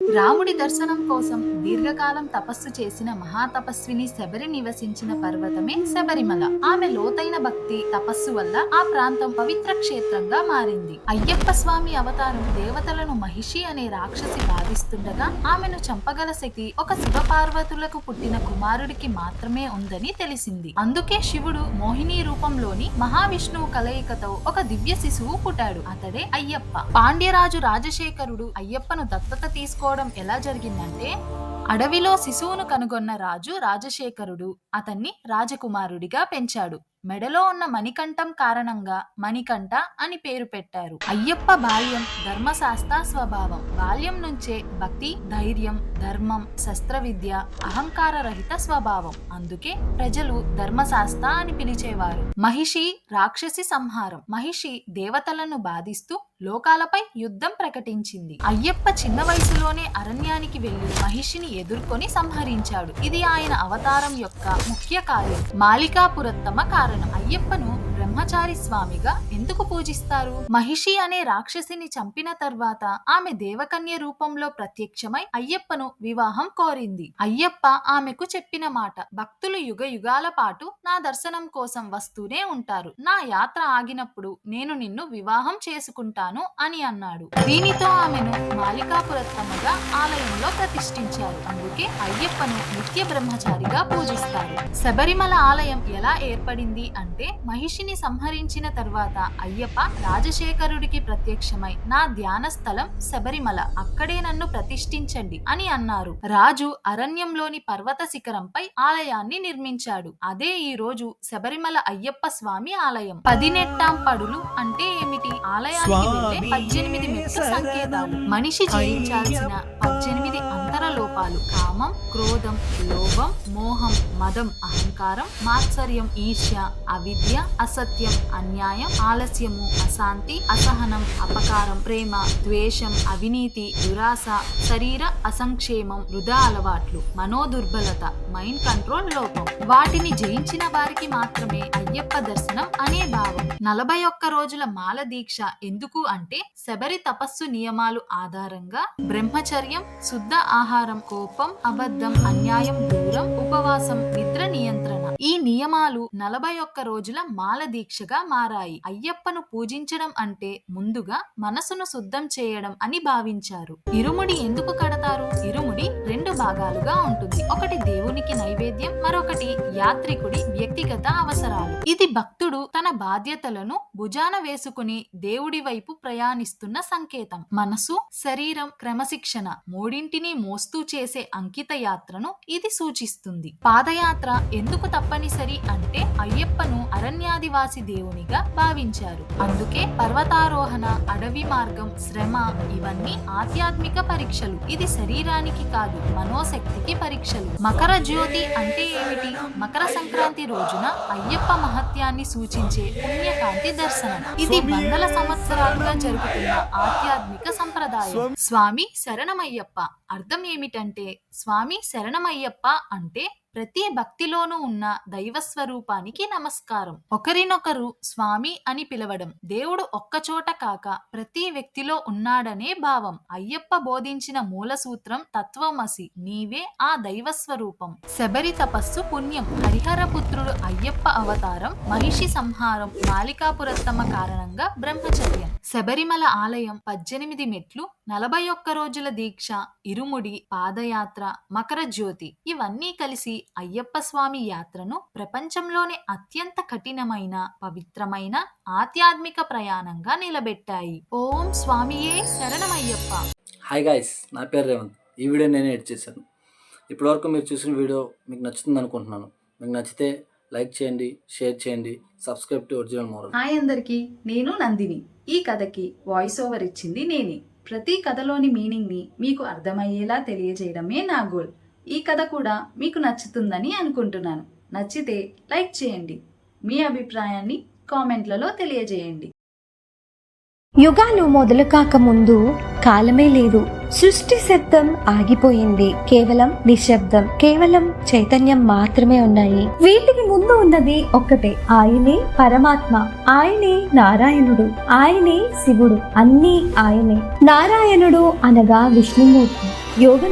రాముడి దర్శనం కోసం దీర్ఘకాలం తపస్సు చేసిన మహాతపస్విని శబరి నివసించిన పర్వతమే శబరిమల. ఆమె లోతైన భక్తి తపస్సు వల్ల ఆ ప్రాంతం పవిత్ర క్షేత్రంగా మారింది. అయ్యప్ప స్వామి అవతారం దేవతలను మహిషి అనే రాక్షసి బాధిస్తుండగా ఆమెను చంపగల శక్తి ఒక శివ పార్వతులకు పుట్టిన కుమారుడికి మాత్రమే ఉందని తెలిసింది. అందుకే శివుడు మోహిని రూపంలోని మహావిష్ణువు కలయికతో ఒక దివ్య శిశువు పుట్టాడు. అతడే అయ్యప్ప. పాండ్యరాజు రాజశేఖరుడు అయ్యప్పను దత్తత తెలుసుకోవడం ఎలా జరిగిందంటే అడవిలో శిశువును కనుగొన్న రాజు రాజశేఖరుడు అతన్ని రాజకుమారుడిగా పెంచాడు. మెడలో ఉన్న మణికంఠం కారణంగా మణికంఠ అని పేరు పెట్టారు. అయ్యప్ప బాల్యం ధర్మశాస్త్ర స్వభావం. బాల్యం నుంచే భక్తి ధైర్యం ధర్మం శస్త్ర విద్య అహంకార రహిత స్వభావం. అందుకే ప్రజలు ధర్మశాస్త్ర అని పిలిచేవారు. మహిషి రాక్షసి సంహారం. మహిషి దేవతలను బాధిస్తూ లోకాలపై యుద్ధం ప్రకటించింది. అయ్యప్ప చిన్న వయసులోనే అరణ్యానికి వెళ్ళి మహిషిని ఎదుర్కొని సంహరించాడు. ఇది ఆయన అవతారం యొక్క ముఖ్య కార్యం. మాలికాపురత్తమ కారణం. అయ్యప్పను బ్రహ్మచారి స్వామిగా ఎందుకు పూజిస్తారు? మహిషి అనే రాక్షసిని చంపిన తర్వాత ఆమె దేవకన్య రూపంలో ప్రత్యక్షమై అయ్యప్పను వివాహం కోరింది. అయ్యప్ప ఆమెకు చెప్పిన మాట భక్తులు యుగ యుగాల పాటు నా దర్శనం కోసం వస్తూనే ఉంటారు. నా యాత్ర ఆగినప్పుడు నేను నిన్ను వివాహం చేసుకుంటాను అని అన్నాడు. దీనితో ఆమెను మాలికాపురత్తమ్మగా ఆలయంలో ప్రతిష్ఠించారు. అందుకే అయ్యప్పను నిత్య బ్రహ్మచారిగా పూజిస్తారు. శబరిమల ఆలయం ఎలా ఏర్పడింది అంటే మహిషిని సంహరించిన తర్వాత అయ్యప్ప రాజశేఖరుడికి ప్రత్యక్షమై నా ధ్యాన స్థలం శబరిమల అక్కడే నన్ను ప్రతిష్ఠించండి అని అన్నారు. రాజు అరణ్యంలోని పర్వత శిఖరంపై ఆలయాన్ని నిర్మించాడు. అదే ఈ రోజు శబరిమల అయ్యప్ప స్వామి ఆలయం. పదినెట్టాం పడులు అంటే ఏమిటి? ఆలయానికి వెళ్ళే పద్దెనిమిది మెట్ల సంకేతాలు. మనిషి జయించాల్సిన పద్దెనిమిది అంతర లోపాలు కామం క్రోధం లోభం మోహం మదం అహంకారం మాత్సర్యం ఈర్ష్య అవిద్య అసత్యం అన్యాయం ఆలస్యము అశాంతి అసహనం అపకారం ప్రేమ ద్వేషం అవినీతి దురాశ శరీర అసంక్షేమం వృధా అలవాట్లు మనోదుర్బలత మైండ్ కంట్రోల్ లోపం. వాటిని జయించిన వారికి మాత్రమే అయ్యప్ప దర్శనం అనే భావం. నలభై ఒక్క రోజుల మాల దీక్ష ఎందుకు అంటే శబరి తపస్సు నియమాలు ఆధారంగా బ్రహ్మచర్యం శుద్ధ ఆహారం కోపం అబద్ధం అన్యాయం దూరం ఉపవాసం నిద్ర నియంత్రణ. ఈ నియమాలు నలభై ఒక్క రోజుల మాల దీక్షగా మారాయి. అయ్యప్పను పూజించడం అంటే ముందుగా మనసును శుద్ధం చేయడం అని భావించారు. ఇరుముడి ఎందుకు కడతారు? ఇరుముడి రెండు భాగాలుగా ఉంటుంది. ఒకటి దేవునికి నైవేద్యం మరొకటి యాత్రికుడి వ్యక్తిగత అవసరాలు. ఇది భక్తుడు తన బాధ్యతలను భుజాన వేసుకుని దేవుడి వైపు ప్రయాణిస్తున్న సంకేతం. మనసు శరీరం క్రమశిక్షణ మూడింటిని మోస్తూ చేసే అంకిత యాత్రను ఇది సూచిస్తుంది. పాదయాత్ర ఎందుకు తప్ప తప్పనిసరి అంటే అయ్యప్పను అరణ్యాదివాసి దేవునిగా భావించారు. అందుకే పర్వతారోహణ అడవి మార్గం శ్రమ ఇవన్నీ ఆధ్యాత్మిక పరీక్షలు. ఇది శరీరానికి కాదు మనోశక్తికి పరీక్షలు. మకర జ్యోతి అంటే ఏమిటి? మకర సంక్రాంతి రోజున అయ్యప్ప మహత్యాన్ని సూచించే పుణ్యకాంతి దర్శనం. ఇది వందల సంవత్సరాలుగా జరుగుతున్న ఆధ్యాత్మిక సంప్రదాయం. స్వామి శరణమయ్యప్ప. అర్థం ఏమిటంటే స్వామి శరణమయ్యప్ప అంటే ప్రతి భక్తిలోనూ ఉన్న దైవ స్వరూపానికి నమస్కారం. ఒకరినొకరు స్వామి అని పిలవడం దేవుడు ఒక్కచోట కాక ప్రతి వ్యక్తిలో ఉన్నాడనే భావం. అయ్యప్ప బోధించిన మూల సూత్రం తత్వమసి నీవే ఆ దైవ స్వరూపం శబరి తపస్సు పుణ్యం. హరిహర పుత్రుడు అయ్యప్ప అవతారం మహిషి సంహారం మాలికాపురత్తమ కారణంగా బ్రహ్మచర్యం. శబరిమల ఆలయం పద్దెనిమిది మెట్లు నలభై ఒక్క రోజుల దీక్ష ఇరుముడి పాదయాత్ర మకర జ్యోతి ఇవన్నీ కలిసి అయ్యప్ప స్వామి యాత్రను ప్రపంచంలోనే అత్యంత కఠినమైన పవిత్రమైన ఆధ్యాత్మిక ప్రయాణంగా నిలబెట్టాయి. ఓం స్వామియే శరణమయ్యప్ప. హాయ్ గాయ్స్ నా పేరు రేవంత్. ఈ వీడియో నేనే ఎడిట్ చేశాను. ఇప్పటివరకు మీరు చూసిన వీడియో మీకు నచ్చుతుంది అనుకుంటున్నాను. మీకు నచ్చితే లైక్ చేయండి షేర్ చేయండి subscribe to original moral. Hi అందరికి నేను నందిని. ఈ కథకి వాయిస్ ఓవర్ ఇచ్చింది నేనే. ప్రతి కథలోని మీనింగ్ని మీకు అర్థమయ్యేలా తెలియజేయడమే నా గోల్ ఈ కథ కూడా మీకు నచ్చుతుందని అనుకుంటున్నాను. నచ్చితే లైక్ చేయండి. మీ అభిప్రాయాన్ని కామెంట్లలో తెలియజేయండి. యుగాలు మొదలు కాకముందు కాలమే లేదు. సృష్టి శబ్దం ఆగిపోయింది. కేవలం నిశ్శబ్దం కేవలం చైతన్యం మాత్రమే ఉన్నాయి. వీటికి ముందు ఉన్నది ఒక్కటే. ఆయనే పరమాత్మ. ఆయనే నారాయణుడు. ఆయనే శివుడు. అన్నీ ఆయనే. నారాయణుడు అనగా విష్ణుమూర్తి. యోగ